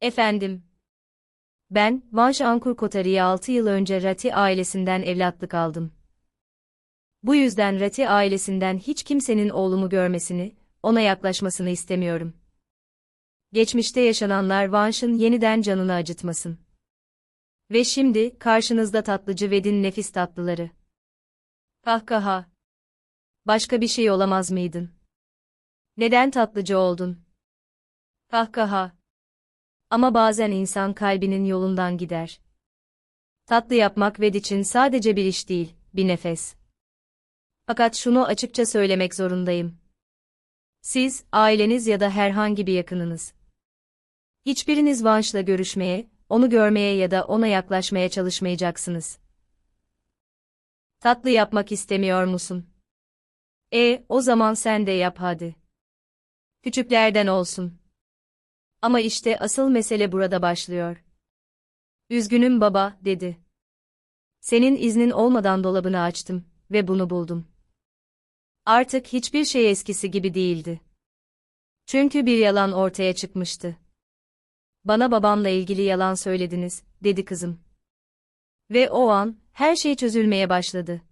Efendim. Ben, Vanş Ankur Kotari'ye 6 yıl önce Rati ailesinden evlatlık aldım. Bu yüzden Rati ailesinden hiç kimsenin oğlumu görmesini, ona yaklaşmasını istemiyorum. Geçmişte yaşananlar Vanş'ın yeniden canını acıtmasın. Ve şimdi, karşınızda tatlıcı Ved'in nefis tatlıları. Kahkaha. Başka bir şey olamaz mıydın? Neden tatlıcı oldun? Kahkaha. Ama bazen insan kalbinin yolundan gider. Tatlı yapmak Ved için sadece bir iş değil, bir nefes. Fakat şunu açıkça söylemek zorundayım. Siz, aileniz ya da herhangi bir yakınınız. Hiçbiriniz Vanş'la görüşmeye, onu görmeye ya da ona yaklaşmaya çalışmayacaksınız. Tatlı yapmak istemiyor musun? E, o zaman sen de yap hadi. Küçüklerden olsun. Ama işte asıl mesele burada başlıyor. Üzgünüm baba, dedi. Senin iznin olmadan dolabını açtım ve bunu buldum. Artık hiçbir şey eskisi gibi değildi. Çünkü bir yalan ortaya çıkmıştı. Bana babamla ilgili yalan söylediniz, dedi kızım. Ve o an, her şey çözülmeye başladı.